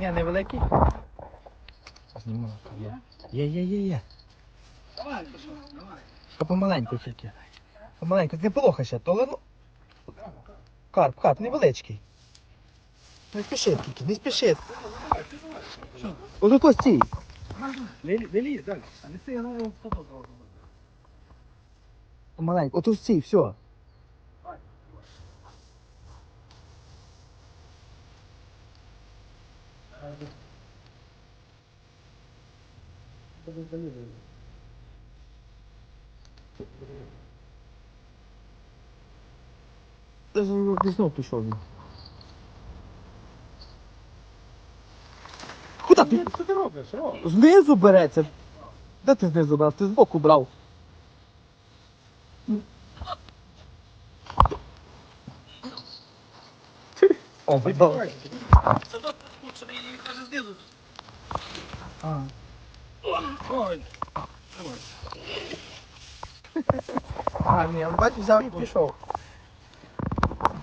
Ні, невеликий. Зніму. Є. Є, є, є. Давай, пішов, давай. Та помаленьку тільки. Помаленьку, не полоха ще, то лину. Карп, карп, невеличкий. Не спіши тільки, не спіши. Ось стій. Не, лізь далі. А не си, я на фото. Помаленьку, ось стій, все. razy. To był to jeden. Zresztą gdzieś znowu tu siodzi. Chuda ty! Co ty robisz? O! Z. Gdzie ty z brał? Ty z boku brał. O, wydobył. Co to? Каже знизу. А. А, ні, бать взяв і пішов.